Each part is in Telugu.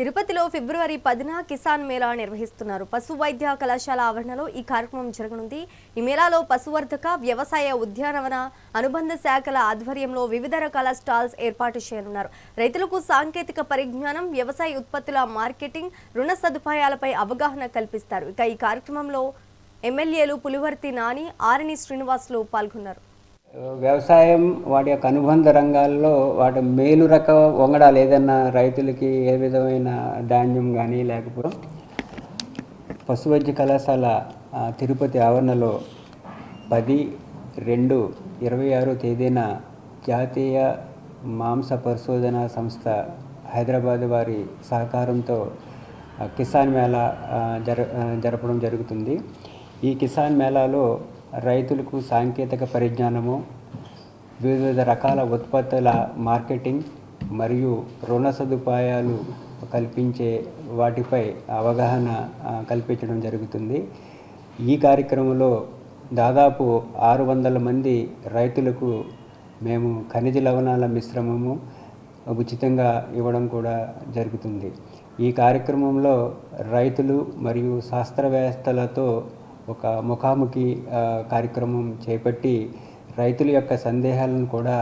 తిరుపతిలో ఫిబ్రవరి పదిన కిసాన్ మేళా నిర్వహిస్తున్నారు. పశు వైద్య కళాశాల ఆవరణలో ఈ కార్యక్రమం జరగనుంది. ఈ మేళాలో పశువర్ధక వ్యవసాయ ఉద్యానవన అనుబంధ శాఖల ఆధ్వర్యంలో వివిధ రకాల స్టాల్స్ ఏర్పాటు చేయనున్నారు. రైతులకు సాంకేతిక పరిజ్ఞానం వ్యవసాయ ఉత్పత్తుల మార్కెటింగ్ రుణ సదుపాయాలపై అవగాహన కల్పిస్తారు. ఇక ఈ కార్యక్రమంలో ఎమ్మెల్యేలు పులివర్తి నాని ఆరణి శ్రీనివాసులు పాల్గొన్నారు. వ్యవసాయం వాటి యొక్క అనుబంధ రంగాల్లో వాటి మేలు రక వంగడాలు ఏదన్నా రైతులకి ఏ విధమైన ధాన్యం కానీ లేకపోతే పశువైద్య కళాశాల తిరుపతి ఆవరణలో పది రెండు ఇరవై ఆరో తేదీన జాతీయ మాంస పరిశోధన సంస్థ హైదరాబాద్ వారి సహకారంతో కిసాన్ మేళా జర జరపడం జరుగుతుంది. ఈ కిసాన్ మేళాలో రైతులకు సాంకేతిక పరిజ్ఞానము వివిధ రకాల ఉత్పత్తుల మార్కెటింగ్ మరియు రుణ సదుపాయాలు కల్పించే వాటిపై అవగాహన కల్పించడం జరుగుతుంది. ఈ కార్యక్రమంలో దాదాపు ఆరు వందల మంది రైతులకు మేము ఖనిజ లవణాల మిశ్రమము ఉచితంగా ఇవ్వడం కూడా జరుగుతుంది. ఈ కార్యక్రమంలో రైతులు మరియు శాస్త్రవేత్తలతో ఒక ముఖాముఖి కార్యక్రమం చేపట్టి రైతుల యొక్క సందేహాలను కూడా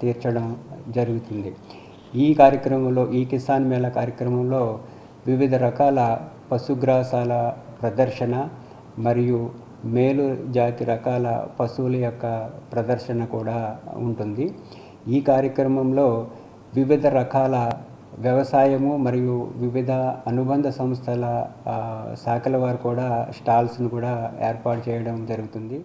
తీర్చడం జరుగుతుంది. ఈ కార్యక్రమంలో ఈ కిసాన్ మేళా కార్యక్రమంలో వివిధ రకాల పశుగ్రాసాల ప్రదర్శన మరియు మేలు జాతి రకాల పశువుల యొక్క ప్రదర్శన కూడా ఉంటుంది. ఈ కార్యక్రమంలో వివిధ రకాల వ్యవసాయము మరియు వివిధ అనుబంధ సంస్థల శాఖల వారు కూడా స్టాల్స్ను కూడా ఏర్పాటు చేయడం జరుగుతుంది.